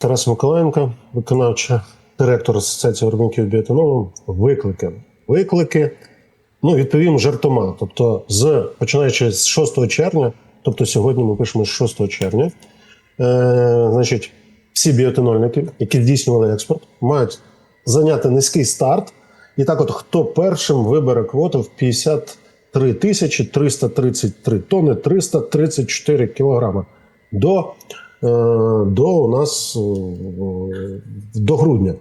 Тарас Миколаєнко, виконавча директор Асоціації виробників біотонолу. Виклики. Виклики. Ну, відповім жартома. Тобто, з починаючи з 6 червня, тобто сьогодні ми пишемо з 6 червня, е, значить, всі біотонольники, які здійснювали експорт, мають зайняти низький старт. І так, от хто першим вибере квоту в 53 тисячі 333 тонни 334 кілограма до, до у нас е, до грудня.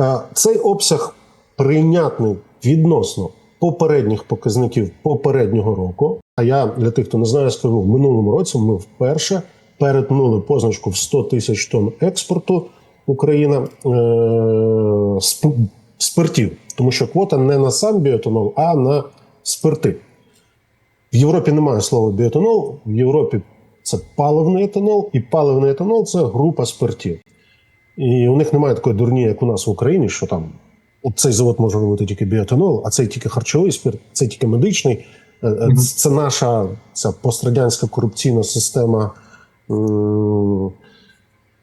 Е, Цей обсяг прийнятний відносно попередніх показників попереднього року. А я для тих, хто не знає, скажу, в минулому році ми вперше перетнули позначку в 100 тисяч тонн експорту Україна е, спиртів, тому що квота не на сам біотонол, а на спирти. В Європі немає слова біотонол, в Європі це паливний етанол, і паливний етанол це група спиртів. І у них немає такої дурні, як у нас в Україні, що там от цей завод може робити тільки біотонол, а цей тільки харчовий спирт, цей тільки медичний. Е, е, Це, наша ця пострадянська корупційна система. м,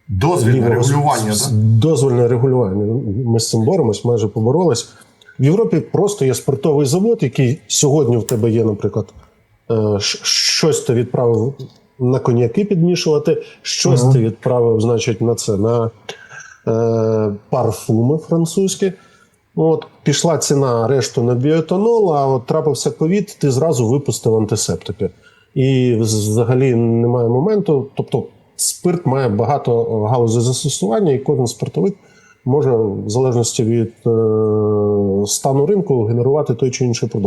Дозвільне регулювання, так? дозвольне регулювання. Ми з цим боремось, майже поборолись. В Європі просто є спиртовий завод, який сьогодні в тебе є, наприклад, е, щось ти відправив на коньяки підмішувати, щось Мгм. ти відправив, значить, на це на е, парфуми французькі. От пішла ціна решту на біотонол, а от трапився ковід, ти зразу випустив антисептики. І взагалі немає моменту. Тобто, спирт має багато галузей застосування, і кожен спиртовик може, в залежності від е, стану ринку, генерувати той чи інший продукт.